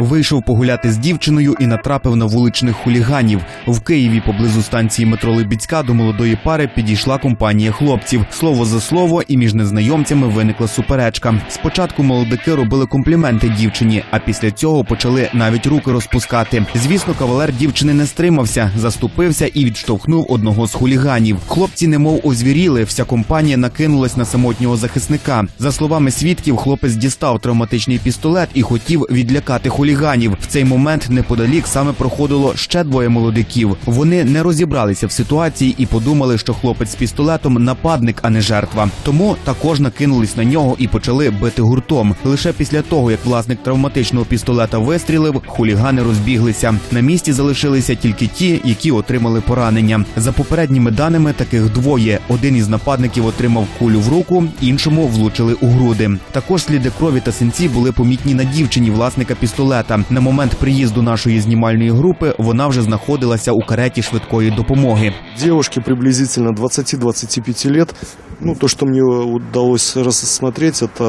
Вийшов погуляти з дівчиною і натрапив на вуличних хуліганів. В Києві поблизу станції метро Либіцька до молодої пари підійшла компанія хлопців. Слово за слово, і між незнайомцями виникла суперечка. Спочатку молодики робили компліменти дівчині, а після цього почали навіть руки розпускати. Звісно, кавалер дівчини не стримався, заступився і відштовхнув одного з хуліганів. Хлопці немов озвіріли. Вся компанія накинулась на самотнього захисника. За словами свідків, хлопець дістав травматичний пістолет і хотів відлякати хуліганів. В цей момент неподалік саме проходило ще двоє молодиків. Вони не розібралися в ситуації і подумали, що хлопець з пістолетом нападник, а не жертва. Тому також накинулись на нього і почали бити гуртом. Лише після того, як власник травматичного пістолета вистрілив, хулігани розбіглися. На місці залишилися тільки ті, які отримали поранення. За попередніми даними, таких двоє. Один із нападників отримав кулю в руку, іншому влучили у груди. Також сліди крові та синці були помітні на дівчині власника пістолета. На момент приїзду нашої знімальної групи вона вже знаходилася у кареті швидкої допомоги. Дівчинки приблизительно 20-25 років. Ну, то, що мені удалось розсмотрети, це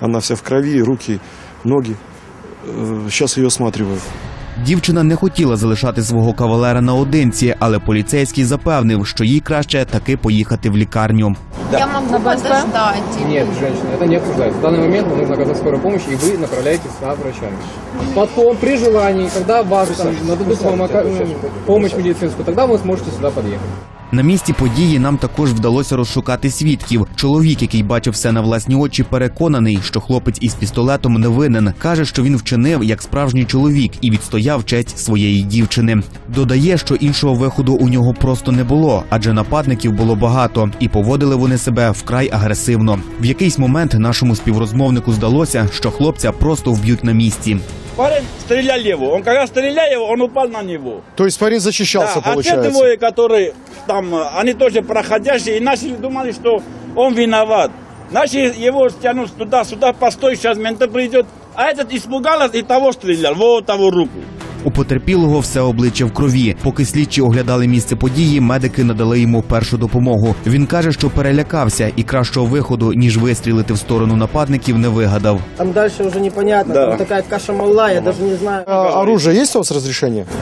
она вся в крові, руки, ноги. Зараз її осматриваю. Дівчина не хотіла залишати свого кавалера наодинці, але поліцейський запевнив, що їй краще таки поїхати в лікарню. Я могу подождать. Нет, женщина, это не обсуждается. В данный момент нам нужно оказать скорую помощь, и вы направляетесь за врачами. Потом, при желании, когда вас там нададут вам ока- ну, помощь медицинскую, тогда вы сможете сюда подъехать. На місці події нам також вдалося розшукати свідків. Чоловік, який бачив все на власні очі, переконаний, що хлопець із пістолетом не винен. каже, що він вчинив як справжній чоловік і відстояв честь своєї дівчини. Додає, що іншого виходу у нього просто не було, адже нападників було багато, і поводили вони себе вкрай агресивно. В якийсь момент нашому співрозмовнику здалося, що хлопця просто вб'ють на місці. Парень стрелял его. Он когда стрелял, он упал на него. То есть парень защищался, Да, а те получается? двое, которые там, они тоже проходящие, и начали думали, что он виноват. Начали его стянуть туда-сюда, постой, сейчас менты придет. А этот испугался и того стрелял, вот того руку. У потерпілого все обличчя в крові. Поки слідчі оглядали місце події, медики надали йому першу допомогу. Він каже, що перелякався і кращого виходу, ніж вистрілити в сторону нападників, не вигадав. Там дальше уже непонятно, Да. там такая каша мала, я даже не знаю. А оружие есть у вас?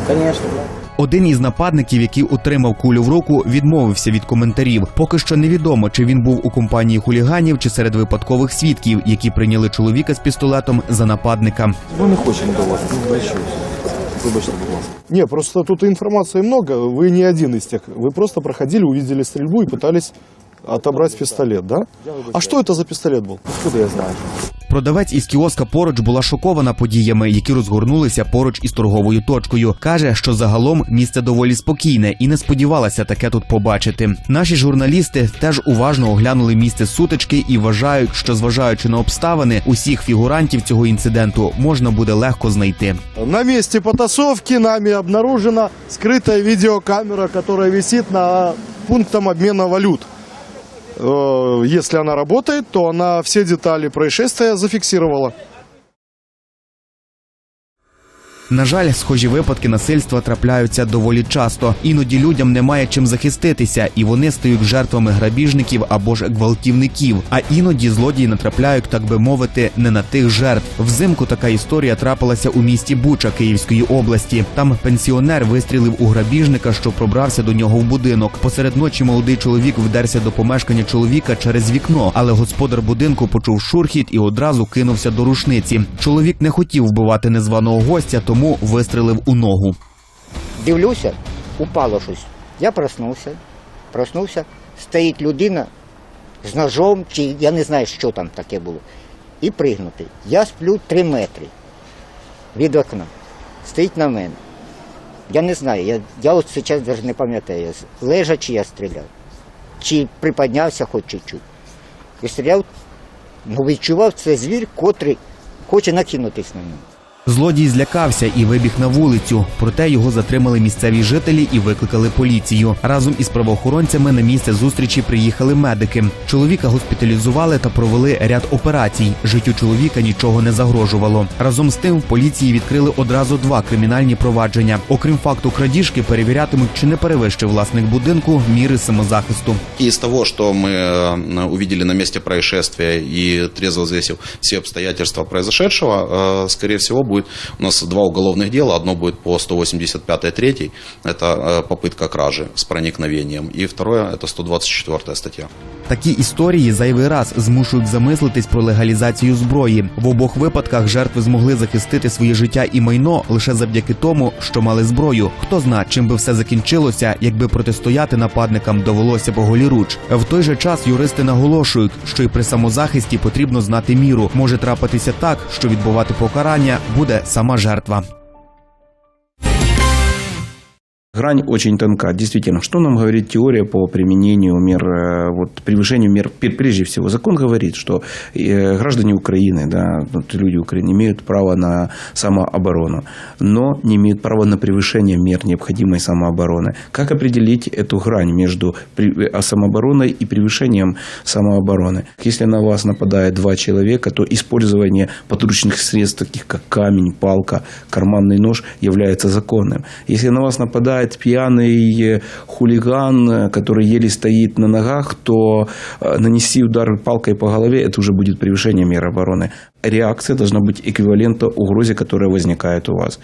Конечно, да. Один із нападників, який отримав кулю в руку, відмовився від коментарів. Поки що невідомо, чи він був у компанії хуліганів чи серед випадкових свідків, які прийняли чоловіка з пістолетом за нападника. Мы не хочем до вас Вибачте, будь ласка. Не, просто тут информации много. Вы не один из тех. Вы просто проходили, увидели стрельбу и пытались отобрать пистолет, да? А что это за пистолет был? Откуда я знаю? Продавець із кіоска поруч була шокована подіями, які розгорнулися поруч із торговою точкою. каже, що загалом місце доволі спокійне і не сподівалася таке тут побачити. Наші журналісти теж уважно оглянули місце сутички і вважають, що зважаючи на обставини, усіх фігурантів цього інциденту можна буде легко знайти. На месте потасовки нами обнаружена скрытая видеокамера, которая висит на пунктом обмена валют. Э, Если она работает, то она все детали происшествия зафиксировала. На жаль, схожі випадки насильства трапляються доволі часто. Іноді людям немає чим захиститися, і вони стають жертвами грабіжників або ж гвалтівників. А іноді злодії натрапляють, так би мовити, не на тих жертв. Взимку така історія трапилася у місті Буча Київської області. Там пенсіонер вистрілив у грабіжника, що пробрався до нього в будинок. Посеред ночі молодий чоловік вдерся до помешкання чоловіка через вікно, але господар будинку почув шурхіт і одразу кинувся до рушниці. Чоловік не хотів вбивати незваного гостя, тому вистрелив у ногу. Дивлюся, упало щось. Я проснувся, проснувся, стоїть людина з ножом, чи я не знаю, що там таке було. І пригнутий. Я сплю три метри від окна. Стоїть на мене. Я не знаю, я, я от зараз навіть не пам'ятаю, лежачи я стріляв. Чи приподнявся хоч чуть-чуть. І стріляв, ну відчував це звір, котрий хоче накинутись на мене. Злодій злякався і вибіг на вулицю. Проте його затримали місцеві жителі і викликали поліцію. Разом із правоохоронцями на місце зустрічі приїхали медики. Чоловіка госпіталізували та провели ряд операцій. Життю чоловіка нічого не загрожувало. Разом з тим в поліції відкрили одразу два кримінальні провадження. Окрім факту крадіжки, перевірятимуть, чи не перевищив власник будинку міри самозахисту. И из того, что мы э, увидели на месте происшествия и трезво взвесив все обстоятельства произошедшего, э, скорее всего, будет будет у нас два уголовных дела. Одно будет по 185 3 это э, попытка кражи с проникновением. И второе, это 124 статья. Такі історії зайвий раз змушують замислитись про легалізацію зброї. В обох випадках жертви змогли захистити своє життя і майно лише завдяки тому, що мали зброю. Хто зна, чим би все закінчилося, якби протистояти нападникам довелося б голіруч. В той же час юристи наголошують, що й при самозахисті потрібно знати міру. Може трапитися так, що відбувати покарання буде сама жертва. Грань очень тонка. Действительно, что нам говорит теория по применению мер, э, вот, превышению мер? Пр- Прежде всего, закон говорит, что э, граждане Украины, да, вот люди Украины имеют право на самооборону, но не имеют права на превышение мер необходимой самообороны. Как определить эту грань между э, самообороной и превышением самообороны? Если на вас нападает два человека, то использование подручных средств, таких как камень, палка, карманный нож, является законным. Если на вас нападает пьяный э, хулиган, э, который еле стоит на ногах, то э, нанести удар палкой по голове, это уже будет превышение меры обороны. Реакция должна быть эквивалентна угрозе, которая возникает у вас.